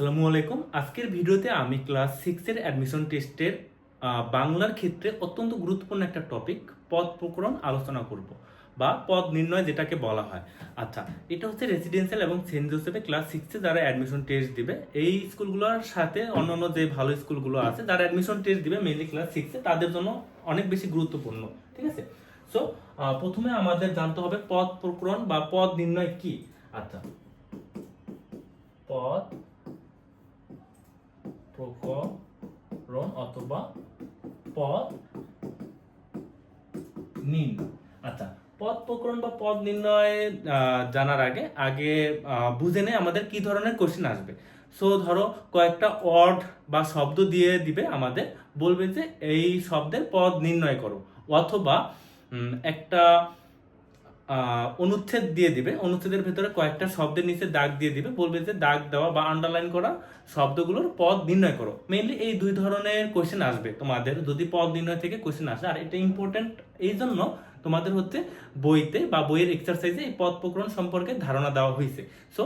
আসসালামু আলাইকুম। আজকের ভিডিওতে আমি ক্লাস সিক্সের অ্যাডমিশন টেস্টের বাংলার ক্ষেত্রে অত্যন্ত গুরুত্বপূর্ণ একটা টপিক পদ প্রকরণ আলোচনা করব বা পদ নির্ণয় যেটাকে বলা হয়। আচ্ছা এটা হচ্ছে রেসিডেন্সিয়াল এবং সেন্ট জোসেফে ক্লাস সিক্সে যারা অ্যাডমিশন টেস্ট দিবে, এই স্কুলগুলোর সাথে অন্যান্য যে ভালো স্কুলগুলো আছে, যারা অ্যাডমিশন টেস্ট দিবে মেনলি ক্লাস সিক্সে তাদের জন্য অনেক বেশি গুরুত্বপূর্ণ, ঠিক আছে? সো প্রথমে আমাদের জানতে হবে পদ প্রকরণ বা পদ নির্ণয় কি? আচ্ছা। পদ প্রকরণ অথবা পদ নির্ণয়। আচ্ছা পদ প্রকরণ বা পদ নির্ণয় জানার আগে আগে বুঝে নেই আমাদের কি ধরনের কোশ্চেন আসবে। সো ধরো কয়েকটা ওয়ার্ড বা শব্দ দিয়ে দিবে আমাদের, বলবে যে এই শব্দের পদ নির্ণয় করো। অথবা একটা অনুচ্ছেদ দিয়ে দিবে। অনুচ্ছেদের ভেতরে কয়েকটা শব্দের নিচে দাগ দিয়ে দিবে। বলবে যে দাগ দেওয়া বা আন্ডারলাইন করা শব্দগুলোর পদ নির্ণয় করো। মেইনলি এই দুই ধরনের কোশ্চেন আসবে তোমাদের। যদি পদ নির্ণয় থেকে কোশ্চেন আসে, আর এটা ইম্পর্টেন্ট এই জন্য তোমাদের হচ্ছে বইতে বা বইয়ের এক্সারসাইজে এই পদ প্রকরণ সম্পর্কে ধারণা দেওয়া হয়েছে। সো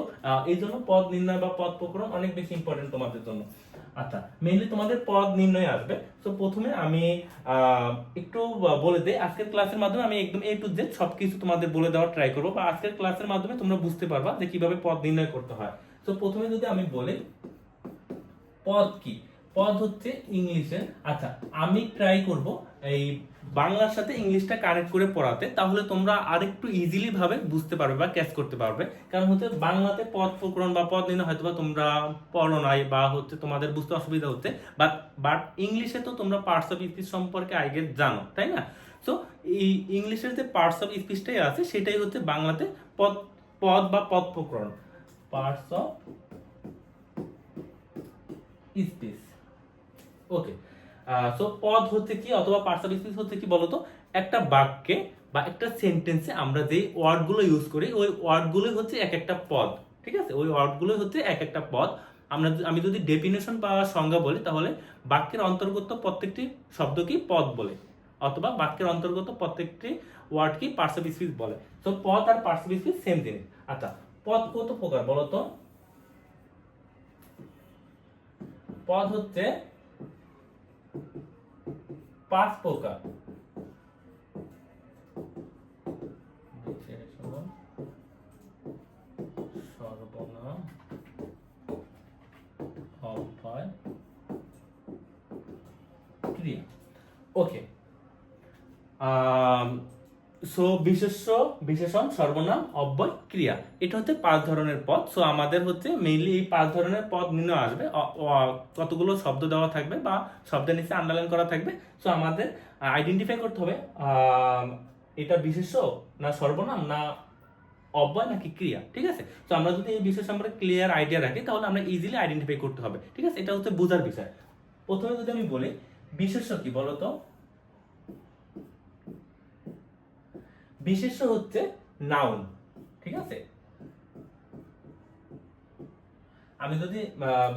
এই জন্য পদ নির্ণয় বা পদ প্রকরণ অনেক বেশি ইম্পর্টেন্ট তোমাদের জন্য। আচ্ছা মেইনলি তোমাদের পদ নির্ণয় আসবে। তো প্রথমে আমি একটু বলে দেই, আজকের ক্লাসের মাধ্যমে আমি একদম এ টু জেড সব কিছু তোমাদের বলে দেওয়ার ট্রাই করব, বা আজকের ক্লাসের মাধ্যমে তোমরা বুঝতে পারবা যে কীভাবে পদ নির্ণয় করতে হয়। তো প্রথমে যদি আমি বলি, পদ কি? পদ হচ্ছে ইংলিশে আচ্ছা আমি ট্রাই করব এই বাংলার সাথে ইংলিশটা কানেক্ট করে পড়াতে, তাহলে তোমরা আরেকটু ইজিলি ভাবে বুঝতে পারবে বা ক্যাচ করতে পারবে। কারণ হচ্ছে বাংলাতে পদ প্রকরণ বা পদ নির্ণয় হয়তো বা তোমরা পড়ো নাই বা হচ্ছে তোমাদের বুঝতে অসুবিধা হচ্ছে বাট বাট ইংলিশে তো তোমরা পার্টস অফ স্পিচ সম্পর্কে আগে জানো, তাই না? সো এই ইংলিশের যে পার্টস অফ স্পিচটাই আছে, সেটাই হচ্ছে বাংলাতে পদ পদ বা পদ প্রকরণ। Parts of speech okay so পদ হচ্ছে কি অথবা পার্টস অফ স্পিচ হচ্ছে কি বলতো? একটা বাক্যে বা একটা সেন্টেন্সে আমরা যে ওয়ার্ডগুলো ইউজ করি, ওই ওয়ার্ডগুলো হচ্ছে এক একটা পদ, ঠিক আছে? ওই ওয়ার্ডগুলো হচ্ছে এক একটা পদ। আমরা আমি যদি ডেফিনেশন বা সংজ্ঞা বলি, তাহলে বাক্যের অন্তর্গত প্রত্যেকটি শব্দকেই পদ বলে, অথবা বাক্যের অন্তর্গত প্রত্যেকটি ওয়ার্ডকেই পার্টস অফ স্পিচ বলে। তো পদ আর পার্টস অফ স্পিচ সেম জিনিস আচ্ছা পদ কত প্রকার বলো তো পদ হচ্ছে পাঁচ প্রকার বিশেষণ, সর্বনাম অব্যয় ক্রিয়া ওকে সো বিশেষ্য, বিশেষণ, সর্বনাম, অব্যয়, ক্রিয়া। এটা হচ্ছে পাঁচ ধরনের পদ। সো আমাদের হচ্ছে মেইনলি এই পাঁচ ধরনের পদ নির্ণয় আসবে। কতগুলো শব্দ দেওয়া থাকবে বা শব্দের নিচে আন্ডারলাইন করা থাকবে। সো আমাদের আইডেন্টিফাই করতে হবে এটা বিশেষ্য না সর্বনাম না অব্যয় নাকি ক্রিয়া। ঠিক আছে? তো আমরা যদি এই বিষয় সম্পর্কে ক্লিয়ার আইডিয়া রাখি, তাহলে আমরা ইজিলি আইডেন্টিফাই করতে হবে। ঠিক আছে? এটা হচ্ছে বোঝার বিষয়। প্রথমে যদি আমি বলি, বিশেষ্য কি বলতো? বিশেষ্য হচ্ছে নাউন ঠিক আছে? আমি যদি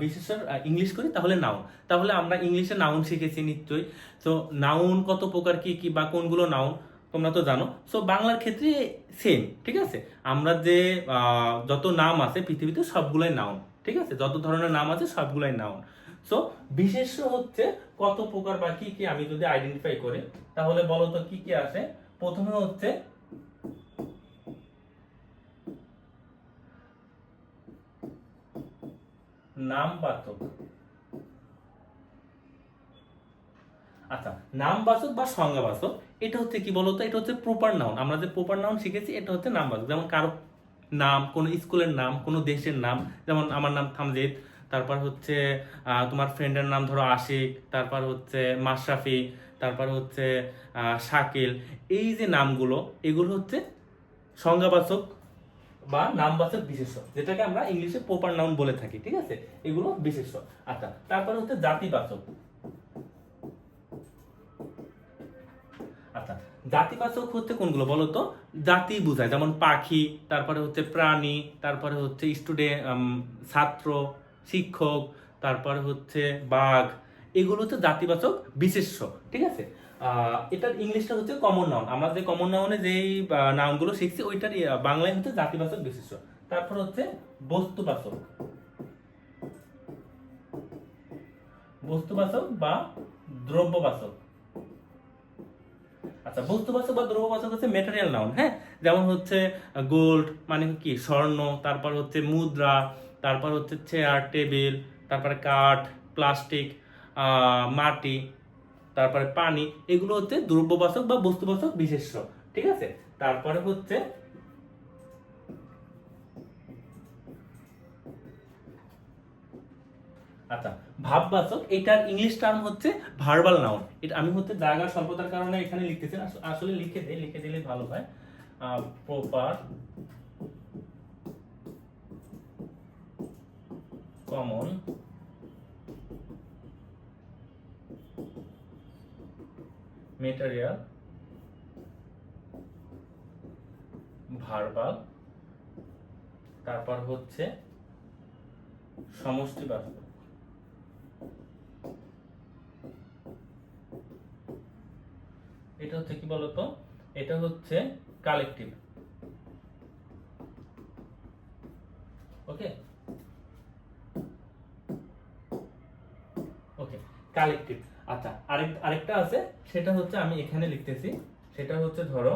বিশেষ্যর ইংলিশ করি তাহলে নাউন তাহলে আমরা ইংলিশে নাউন শিখেছি নিশ্চয়ই। তো নাউন কত প্রকার, কি কি, বা কোনগুলো নাউন তোমরা তো জানো। সো বাংলার ক্ষেত্রে সেম ঠিক আছে? আমরা যে যত নাম আছে পৃথিবীতে সবগুলোই নাউন ঠিক আছে? যত ধরনের নাম আছে সবগুলোই নাউন সো বিশেষ হচ্ছে কত প্রকার বা কি কি আমি যদি আইডেন্টিফাই করি, তাহলে বলো তো কি কি আছে প্রথমে হচ্ছে নামবাচক আচ্ছা নামবাচক বা সংজ্ঞাবাচক এটা হচ্ছে কি বলতো? এটা হচ্ছে প্রপার নাউন আমরা যে প্রপার নাউন শিখেছি, এটা হচ্ছে নামবাচক যেমন কারও নাম, কোনো স্কুলের নাম, কোনো দেশের নাম, যেমন আমার নাম থামজিদ, তারপর হচ্ছে তোমার ফ্রেন্ডের নাম ধরো আশিক, তারপর হচ্ছে মাশরাফি, তারপর হচ্ছে শাকিল। এই যে নামগুলো, এগুলো হচ্ছে সংজ্ঞাবাচক বা নামবাচক বিশেষ্য যেটাকে আমরা ইংলিশে প্রপার নাউন বলে থাকি, ঠিক আছে? এগুলো বিশেষ্য আচ্ছা তারপরে হচ্ছে জাতিবাচক। আচ্ছা জাতিবাচক হচ্ছে কোনগুলো বলো তো জাতি বোঝায়, যেমন পাখি, তারপরে হচ্ছে প্রাণী, তারপরে হচ্ছে স্টুডেন্ট ছাত্র, শিক্ষক, তারপরে হচ্ছে বাঘ। এগুলো হচ্ছে জাতিবাচক বিশেষ্য, ঠিক আছে? এটার ইংলিশটা হচ্ছে কমন নাউন আমরা যে কমন নাউনে যেই নাউনগুলো শিখছি ওইটার বাংলায় হচ্ছে জাতিবাচক বিশিষ্ট তারপর হচ্ছে বস্তুবাচক বস্তুবাচক বা দ্রব্যবাচক আচ্ছা বস্তুবাচক বা দ্রব্যবাচক হচ্ছে মেটেরিয়াল নাউন হ্যাঁ? যেমন হচ্ছে গোল্ড মানে কি? স্বর্ণ, তারপর হচ্ছে মুদ্রা, তারপর হচ্ছে চেয়ার টেবিল তারপরে কাঠ প্লাস্টিক মাটি। তারপরে পানি, এগুলো হচ্ছে দ্রব্যবাচক বা বস্তুবাচক বিশেষ্য, ঠিক আছে তারপরে হচ্ছে আচ্ছা ভাববাচক, এটার ইংলিশ টার্ম হচ্ছে ভার্বাল নাউন এটা আমি হচ্ছে জায়গার স্বল্পতার কারণে এখানে লিখতেছি। আসলে লিখে দিই, লিখে দিলে ভালো হয় প্রপার কমন মেটেরিয়াল ভার্বাল তারপর হচ্ছে সমষ্টি বাচক এটা হচ্ছে কি বলতো? এটা হচ্ছে কালেকটিভ ওকে ওকে কালেকটিভ আচ্ছা আরেক, আরেকটা আছে, সেটা হচ্ছে আমি এখানে লিখতেছি, সেটা হচ্ছে ধরো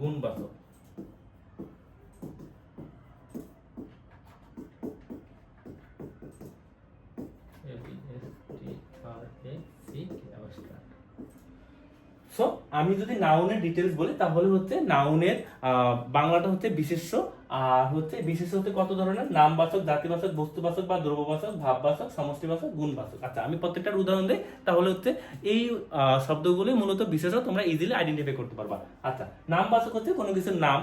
গুণবাচক। সো আমি যদি নাউনের ডিটেলস বলি, তাহলে হচ্ছে নাউনের বাংলাটা হচ্ছে বিশেষ্য আর হচ্ছে বিশেষ্য হচ্ছে কত ধরনের? নামবাচক, জাতিবাচক, বস্তুবাচক বা দ্রব্যবাচক, ভাববাচক, সমষ্টিবাচক, গুণবাচক। আচ্ছা আমি প্রত্যেকটার উদাহরণ দিই, তাহলে হচ্ছে এই শব্দগুলি মূলত বিশেষ্য তোমরা ইজিলি আইডেন্টিফাই করতে পারবা। আচ্ছা নামবাচক হচ্ছে কোনো কিছুর নাম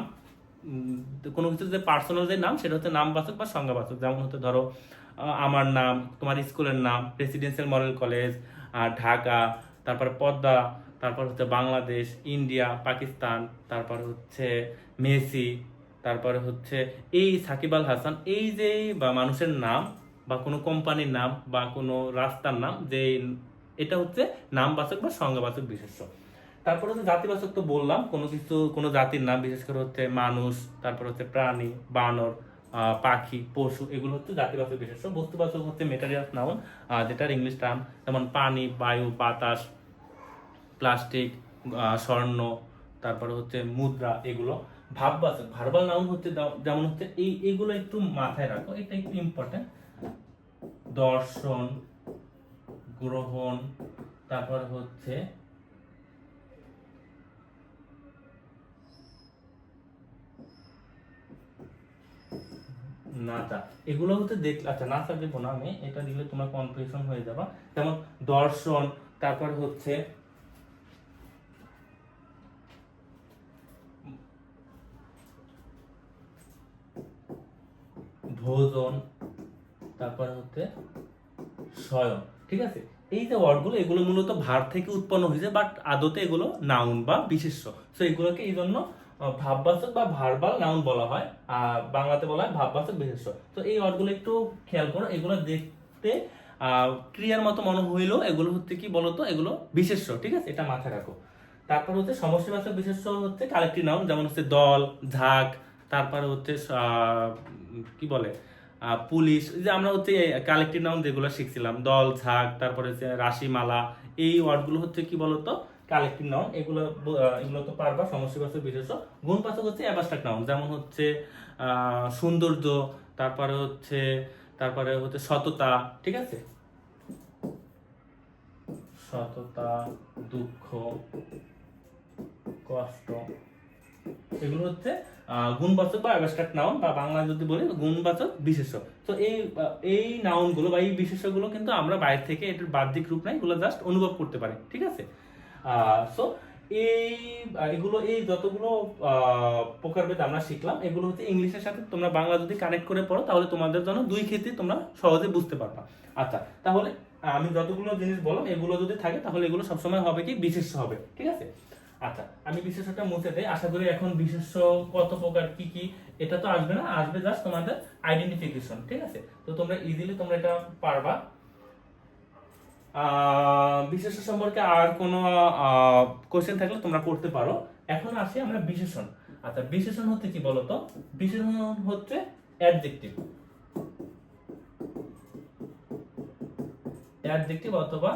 কোনো কিছু যে পার্সোনাল যে নাম, সেটা হচ্ছে নামবাচক বা সংজ্ঞাবাচক। যেমন হচ্ছে ধরো আমার নাম, তোমার স্কুলের নাম প্রেসিডেন্সিয়াল মডেল কলেজ ঢাকা, তারপর পদ্মা, তারপর হচ্ছে বাংলাদেশ, ইন্ডিয়া, পাকিস্তান, তারপর হচ্ছে মেসি তারপরে হচ্ছে এই সাকিব আল হাসান, এই যে বা মানুষের নাম বা কোনো কোম্পানির নাম বা কোনো রাস্তার নাম, যে এটা হচ্ছে নামবাচক বা সংজ্ঞাবাচক বিশেষ্য। তারপর হচ্ছে জাতিবাচক তো বললাম, কোনো কিছু, কোনো জাতির নাম, বিশেষ করে হচ্ছে মানুষ, তারপর হচ্ছে প্রাণী, বানর পাখি, পশু, এগুলো হচ্ছে জাতিবাচক বিশেষ্য। বস্তুবাচক হচ্ছে মেটারিয়াল নাউন যেটার ইংলিশ টার্ম যেমন পানি, বায়ু, বাতাস, প্লাস্টিক স্বর্ণ, তারপরে হচ্ছে মুদ্রা, এগুলো। ভাববাচক ভার্বাল নাউন হচ্ছে যেমন হচ্ছে এই এগুলো একটু মাথায় রাখো, এটা একটু ইম্পর্টেন্ট দর্শন, গ্রহণ, তারপর হচ্ছে নাচা। এগুলো হচ্ছে দেখ আচ্ছা নাচা দেবো না আমি, এটা দিলে তোমার কনফিউশন হয়ে যাবা। যেমন দর্শন, তারপর হচ্ছে ভোজন তারপর হচ্ছে স্বয়ং, ঠিক আছে? এই যে ওয়ার্ডগুলো এগুলো মূলত ভার থেকে উৎপন্ন হয়েছে বাট আদতে এগুলো নাউন বা বিশেষ্য। তো এগুলোকে এই জন্য ভাববাচক বা ভার্বাল নাউন বলা হয়, আর বাংলাতে বলা হয় ভাববাচক বিশেষ্য। তো এই ওয়ার্ডগুলো একটু খেয়াল করো, এগুলো দেখতে ক্রিয়ার মতো মনে হইলেও এগুলো হচ্ছে কি বলতো? এগুলো বিশেষ্য, ঠিক আছে? এটা মাথায় রাখো। তারপর হচ্ছে সমষ্টিবাচক বিশেষ্য হচ্ছে কালেক্টিভ নাউন যেমন হচ্ছে দল, ঝাঁক তারপরে হচ্ছে কি বলে পুলিশ যে আমরা হচ্ছে কালেক্টিভ নাউন যেগুলো শিখছিলাম, দল, ঝাঁক, তারপরে হচ্ছে রাশিমালা, এই ওয়ার্ডগুলো হচ্ছে কি বলতো? কালেক্টিভ নাউন এগুলো এগুলো তো পারবা সমষ্টিবাচক বিশেষ্য গুণবাচক হচ্ছে অ্যাবাস্ট্রাক্ট নাউন যেমন হচ্ছে সৌন্দর্য, তারপরে হচ্ছে তারপরে হচ্ছে সততা, ঠিক আছে? সততা, দুঃখ, কষ্ট এগুলো হচ্ছে গুণবাচক বা অ্যাবস্ট্রাক্ট নাউন বা বাংলা যদি বলি, গুণবাচক বিশেষ্য তো এই এই নাউনগুলো বা এই বিশেষ্যগুলো কিন্তু আমরা বাইরে থেকে এটার বাহ্যিক রূপ নাই, এগুলো জাস্ট অনুভব করতে পারি, ঠিক আছে? সো এই এগুলো, এই যতগুলো প্রকারভেদ আমরা শিখলাম, এগুলো হচ্ছে ইংলিশের সাথে তোমরা বাংলা যদি কানেক্ট করে পড়ো, তাহলে তোমাদের জন্য দুই ক্ষেত্রে তোমরা সহজে বুঝতে পারবা। আচ্ছা তাহলে আমি যতগুলো জিনিস বললাম, এগুলো যদি থাকে, তাহলে এগুলো সবসময় হবে কি? বিশেষ্য হবে, ঠিক আছে? আচ্ছা আমি বিশেষটা মুছে দেই। আশা করি এখন বিশেষ্য কত প্রকার কি কি এটা তো আসবে না। আসবে জাস্ট তোমাদের আইডেন্টিফিকেশন ঠিক আছে? তো তোমরা ইজিলি তোমরা এটা পারবা। আহ, বিশেষ্য সম্পর্কে আর কোনো কোশ্চেন থাকলে তোমরা করতে পারো। এখন আসি আমরা বিশেষণ। আচ্ছা বিশেষণ হচ্ছে কি বলতো? বিশেষণ হচ্ছে অ্যাডজেক্টিভ অ্যাডজেক্টিভ অথবা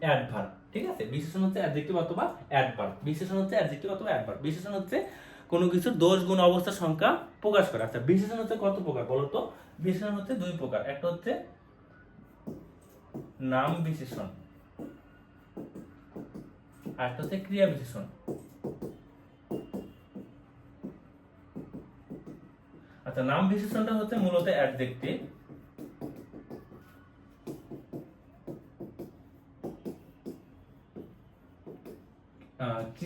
অ্যাডভার্ব ঠিক আছে? বিশেষণ হচ্ছে অ্যাডজেক্টিভ অথবা অ্যাডভার্ব বিশেষণ হচ্ছে অ্যাডজেক্টিভ অথবা অ্যাডভার্ব বিশেষণ হচ্ছে কোনো কিছুর দোষ, গুণ, অবস্থার সংখ্যা প্রকাশ করে। আচ্ছা বিশেষণ হচ্ছে কত প্রকার বলো তো? বিশেষণ হচ্ছে দুই প্রকার। একটা হচ্ছে নাম বিশেষণ। আর একটা হচ্ছে ক্রিয়া বিশেষণ। আচ্ছা নাম বিশেষণটা হচ্ছে মূলত অ্যাডজেক্টিভ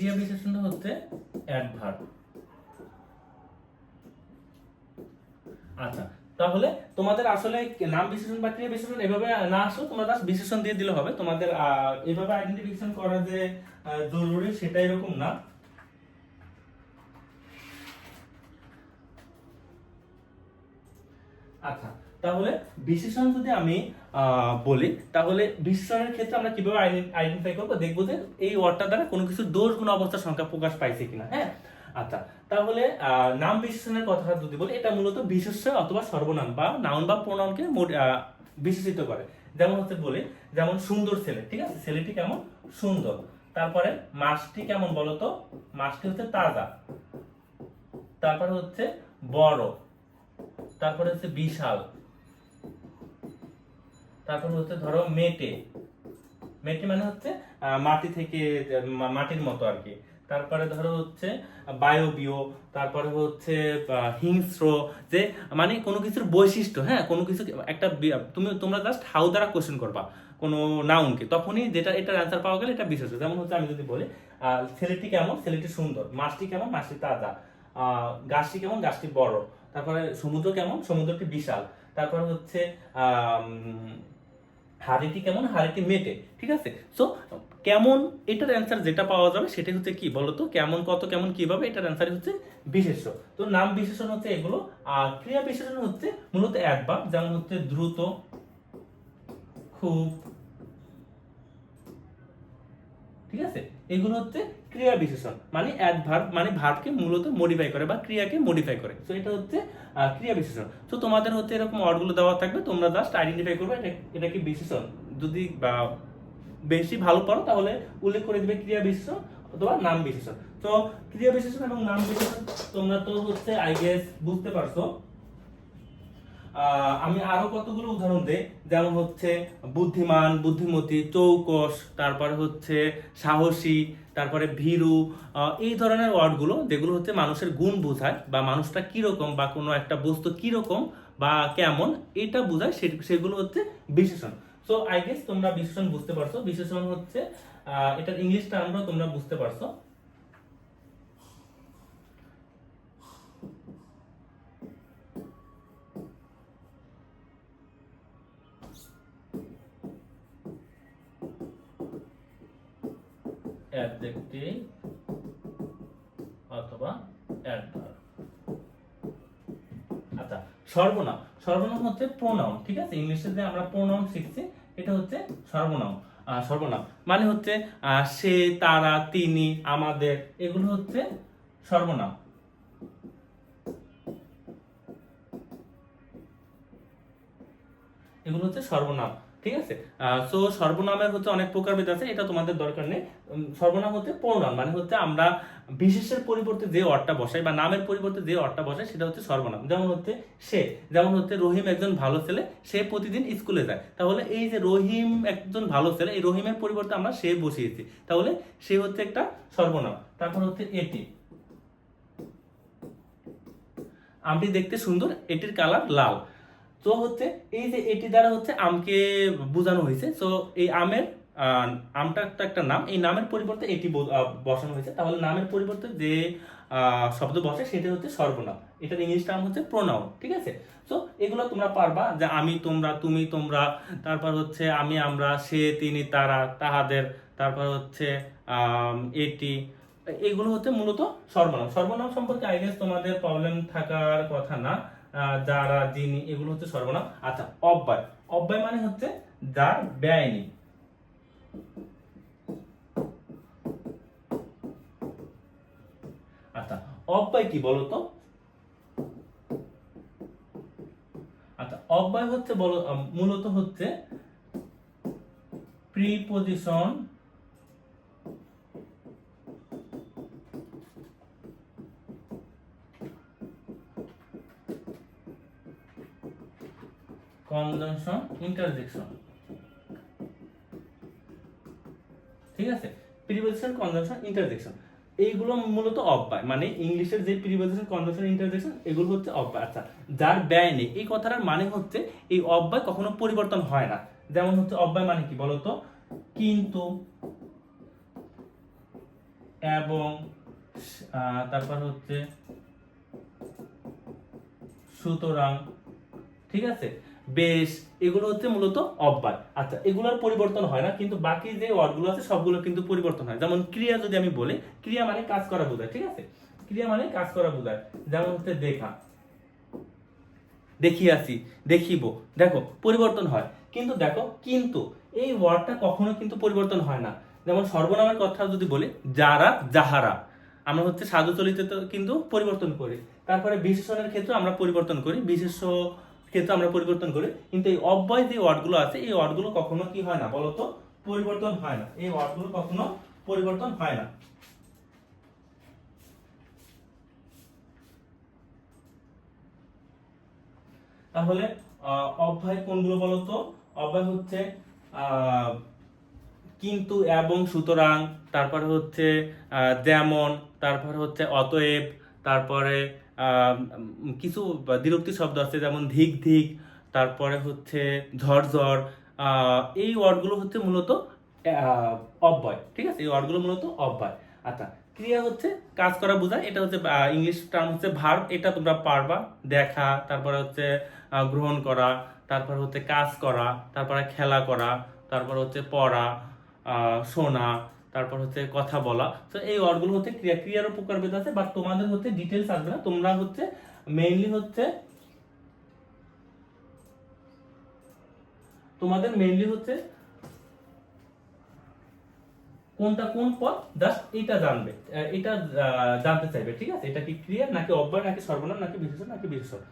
ক্রিয়া বিশেষণটা হচ্ছে অ্যাডভার্ব আচ্ছা তাহলে তোমাদের আসলে নাম বিশেষণ বা ক্রিয়া বিশেষণ এভাবে না আসো তোমরা জাস্ট বিশেষণ দিয়ে দিলে হবে। তোমাদের এভাবে আইডেন্টিফিকেশন করা যে জরুরি সেটা এরকম না। তাহলে বিশেষণ যদি আমি বলি, তাহলে বিশেষণের ক্ষেত্রে আমরা কীভাবে আইডেন্টিফাই করব? দেখব যে এই ওয়ার্ডটা দ্বারা কোনো কিছু দোষ গুণ অবস্থার সংখ্যা প্রকাশ পাইছে কিনা হ্যাঁ? আচ্ছা তাহলে নাম বিশেষণের কথাটা যদি বলি, এটা মূলত বিশেষ্য অথবা সর্বনাম বা নাউন বা প্রণামকে বিশেষিত করে। যেমন হচ্ছে বলি, যেমন সুন্দর ছেলে, ঠিক আছে? ছেলেটি কেমন? সুন্দর। তারপরে মাছটি কেমন বলতো? মাছটি হচ্ছে তাজা। তারপরে হচ্ছে বড়। তারপরে হচ্ছে বিশাল। তারপর হচ্ছে ধরো মেটে। মেটে মানে হচ্ছে মাটি থেকে মাটির মতো আর কি। তারপরে ধরো হচ্ছে বায়বীয়, তারপরে হচ্ছে হিংস্র, যে মানে কোনো কিছুর বৈশিষ্ট্য হ্যাঁ? কোনো কিছু একটা তুমি, তোমরা জাস্ট হাউ দ্বারা কোশ্চেন করবা, কোনো নাউনকে তখনই যেটা, এটার অ্যান্সার পাওয়া গেলে এটা বিশেষ। যেমন হচ্ছে আমি যদি বলি ছেলেটি কেমন? ছেলেটি সুন্দর। মাছটি কেমন? মাছটি তাজা। গাছটি কেমন? গাছটি বড়। তারপরে সমুদ্র কেমন? সমুদ্রটি বিশাল। তারপরে হচ্ছে হাড়িটি কেমন? হাড়িটি মেটে, ঠিক আছে? সো কেমন এটার অ্যান্সার যেটা পাওয়া যাবে সেটা হচ্ছে কি বলতো? কেমন, কত, কেমন, কীভাবে এটার অ্যান্সার হচ্ছে বিশেষ্য। তো নাম বিশেষণ হচ্ছে এগুলো, আর ক্রিয়া বিশেষণ হচ্ছে মূলত অ্যাডভার্ব যেমন হচ্ছে দ্রুত, খুব ঠিক আছে? এগুলো হচ্ছে ক্রিয়া বিশেষণ। মানে অ্যাডভার্ব মানে ভার্বকে মূলত মডিফাই করে বা ক্রিয়াকে মডিফাই করে। তো এটা হচ্ছে ক্রিয়া বিশেষণ। তো তোমাদের হচ্ছে এরকম ওয়ার্ডগুলো দেওয়া থাকবে, তোমরা জাস্ট আইডেন্টিফাই করবে, এটা এটা কি বিশেষণ? যদি, বা, বেশি ভালো পারো, তাহলে উল্লেখ করে দিবে ক্রিয়া বিশেষণ অথবা নাম বিশেষণ। তো, ক্রিয়া বিশেষণ এবং নাম বিশেষণ তোমরা তো হচ্ছে আই গেস বুঝতে পারছ। আমি আরও কতগুলো উদাহরণ দেই। যেমন হচ্ছে বুদ্ধিমান, বুদ্ধিমতী, চৌকস, তারপরে হচ্ছে সাহসী, তারপরে ভীরু এই ধরনের ওয়ার্ডগুলো যেগুলো হচ্ছে মানুষের গুণ বোঝায় বা মানুষটা কীরকম বা কোনো একটা বস্তু কীরকম বা কেমন এটা বোঝায় সেগুলো হচ্ছে বিশেষণ। সো আই গেস তোমরা বিশেষণ বুঝতে পারছ। বিশেষণ হচ্ছে এটার ইংলিশ টার্মটাও তোমরা বুঝতে পারছ। আচ্ছা সর্বনাম। সর্বনাম হচ্ছে প্রোনাউন ঠিক আছে? ইংলিশে যে আমরা প্রোনাউন শিখছি, এটা হচ্ছে সর্বনাম। সর্বনাম। মানে হচ্ছে সে, তারা, তিনি, আমাদের, এগুলো হচ্ছে সর্বনাম। এগুলো হচ্ছে সর্বনাম। ঠিক আছে? সো সর্বনামের হচ্ছে অনেক প্রকারভেদ আছে, এটা তোমাদের দরকার নেই। সর্বনাম হচ্ছে প্রোনাউন মানে হচ্ছে আমরা বিশেষের পরিবর্তে যে অর্থটা বসাই বা নামের পরিবর্তে যে অর্থটা বসাই, সেটা হচ্ছে সর্বনাম। যেমন হচ্ছে সে, যেমন হচ্ছে রহিম একজন ভালো ছেলে, সে প্রতিদিন স্কুলে যায়। তাহলে এই যে রহিম একজন ভালো ছেলে, এই রহিমের পরিবর্তে আমরা সে বসিয়েছি। তাহলে সে হচ্ছে একটা সর্বনাম। তারপর হচ্ছে এটি। আমটি দেখতে সুন্দর, এটির কালার লাল। তো হচ্ছে এই যে এটি দ্বারা হচ্ছে আমকে বোঝানো হয়েছে। তো এই আমের আমটা একটা একটা নাম, এই নামের পরিবর্তে এটি বসানো হয়েছে। তাহলে নামের পরিবর্তে যে শব্দ বসে সেটা হচ্ছে সর্বনাম। এটার ইংলিশ নাম হচ্ছে প্রোনাউন ঠিক আছে? তো এগুলো তোমরা পারবা যে আমি তোমরা, তুমি তোমরা, তারপর হচ্ছে আমি আমরা, সে, তিনি, তারা, তাহাদের, তারপর হচ্ছে এটি, এগুলো হচ্ছে মূলত সর্বনাম। সর্বনাম সম্পর্কে আই তোমাদের প্রবলেম থাকার কথা না। যারা যিনি এগুলো হচ্ছে সর্বনাম। আচ্ছা অব্যয়। অব্যয় মানে হচ্ছে যার ব্যয় নেই। আচ্ছা অব্যয় কি বলতো? আচ্ছা অব্যয় হচ্ছে মূলত হচ্ছে প্রিপোজিশন কনজাংশন ইন্টারজেকশন ঠিক আছে? প্রিপোজিশন কনজাংশন ইন্টারজেকশন এইগুলো মূলত অব্যয় মানে ইংলিশের যে প্রিপোজিশন কনজাংশন ইন্টারজেকশন এগুলো হচ্ছে অব্যয়। আচ্ছা যার ব্যয় নেই, এই কথাটার মানে হচ্ছে এই অব্যয় কখনো পরিবর্তন হয় না। যেমন হচ্ছে অব্যয় মানে কি বলতো? কিন্তু এবং তারপর হচ্ছে সুতরাং, ঠিক আছে? বেশ এগুলো হচ্ছে মূলত অব্যয় আচ্ছা এগুলোর পরিবর্তন হয় না, কিন্তু বাকি যে ওয়ার্ডগুলো আছে, সবগুলো কিন্তু পরিবর্তন হয়। যেমন ক্রিয়া যদি আমি বলি, ক্রিয়া মানে কাজ করা বোঝায়, ঠিক আছে? ক্রিয়া মানে কাজ করা বোঝায়। যেমন হচ্ছে দেখা। দেখিয়াছি দেখিব। দেখো, পরিবর্তন হয়। কিন্তু দেখো, কিন্তু এই ওয়ার্ডটা কখনো কিন্তু পরিবর্তন হয় না। যেমন সর্বনামের কথা যদি বলি, যারা, যাহারা। আমরা হচ্ছে সাধু চলিত কিন্তু পরিবর্তন করি। তারপরে বিশেষণের ক্ষেত্রে আমরা পরিবর্তন করি। বিশেষ ক্ষেত্রে আমরা পরিবর্তন করি। কিন্তু এই অব্যয় যে ওয়ার্ডগুলো আছে, এই ওয়ার্ডগুলো কখনো কি হয় না বলতো? পরিবর্তন হয় না। এই ওয়ার্ডগুলো কখনো পরিবর্তন হয় না। তাহলে অব্যয় কোনগুলো বলতো? অব্যয় হচ্ছে কিন্তু এবং সুতরাং, তারপরে হচ্ছে যেমন, তারপরে হচ্ছে অতএব, তারপরে কিছু দ্বিরুক্তি শব্দ আছে, যেমন ধিক ধিক, তারপরে হচ্ছে ঝড়ঝড় এই ওয়ার্ডগুলো হচ্ছে মূলত অব্যয়, ঠিক আছে? এই ওয়ার্ডগুলো মূলত অব্যয়। আচ্ছা ক্রিয়া হচ্ছে কাজ করা বোঝায় এটা হচ্ছে ইংলিশ টার্ম হচ্ছে ভার্ব এটা তোমরা পারবা, দেখা, তারপরে হচ্ছে গ্রহণ করা, তারপর হচ্ছে কাজ করা, তারপরে খেলা করা, তারপর হচ্ছে পড়া শোনা তারপর হচ্ছে কথা বলা। তো এই ওয়ার্ডগুলো হচ্ছে ক্রিয়া ক্রিয়ারও প্রকারভেদ আছে বাট তোমাদের হচ্ছে ডিটেলস আসবে না। তোমরা হচ্ছে মেইনলি হচ্ছে তোমাদের মেইনলি হচ্ছে কোনটা কোন পদ জাস্ট এটা জানবে। এটা জানতে চাইবে, ঠিক আছে? এটা কি ক্রিয়া নাকি অব্যয় নাকি সর্বনাম, নাকি বিশেষণ নাকি বিশেষণ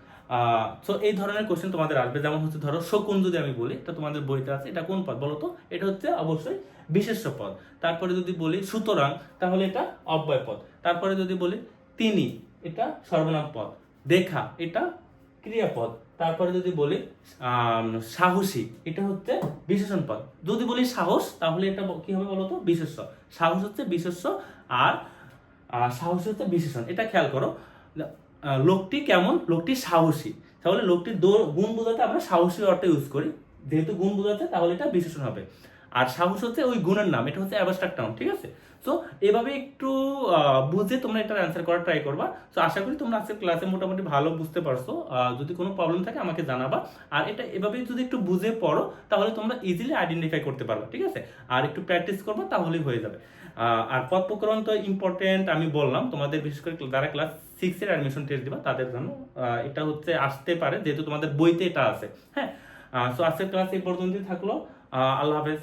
সো এই ধরনের কোশ্চেন তোমাদের আসবে। যেমন হচ্ছে, ধরো, শকুন যদি আমি বলি এটা তোমাদের বইতে আছে, এটা কোন পদ বলো তো? এটা হচ্ছে অবশ্যই বিশেষ্য পদ তারপরে যদি বলি সুতরাং, তাহলে এটা অব্যয় পদ তারপরে যদি বলি তিনি, এটা সর্বনাম পদ দেখা, এটা ক্রিয়াপদ তারপরে যদি বলি সাহসী, এটা হচ্ছে বিশেষণ পদ। যদি বলি সাহস, তাহলে এটা কি হবে বলতো? বিশেষ্য। সাহস হচ্ছে বিশেষ আর সাহস হচ্ছে বিশেষণ। এটা খেয়াল করো। লোকটি কেমন? লোকটি সাহসী। তাহলে লোকটির গুণ বোঝাতে আমরা সাহসী অর্থে ইউজ করি। যেহেতু গুণ বোঝাতে, তাহলে এটা বিশেষণ হবে। আর সাহস হচ্ছে ওই গুণের নাম, এটা হচ্ছে অ্যাবস্ট্রাক্ট নাউন ঠিক আছে? তো এভাবে একটু বুঝে তোমরা এটা অ্যান্সার করার ট্রাই করবা। তো আশা করি তোমরা আজকের ক্লাসে মোটামুটি ভালো বুঝতে পারছ। যদি কোনো প্রবলেম থাকে আমাকে জানাবা। আর এটা, এভাবে যদি একটু বুঝে পড়ো, তাহলে তোমরা ইজিলি আইডেন্টিফাই করতে পারবে, ঠিক আছে? আর একটু প্র্যাকটিস করবা, তাহলেই হয়ে যাবে। আর পথ প্রকরণ তো ইম্পর্টেন্ট আমি বললাম, তোমাদের বিশেষ করে যারা ক্লাস সিক্সের অ্যাডমিশন টেস্ট দিবা, তাদের জন্য এটা হচ্ছে আসতে পারে, যেহেতু তোমাদের বইতে এটা আছে হ্যাঁ? সো আজকের ক্লাস এই পর্যন্তই থাকল। আল্লাহ হাফেজ।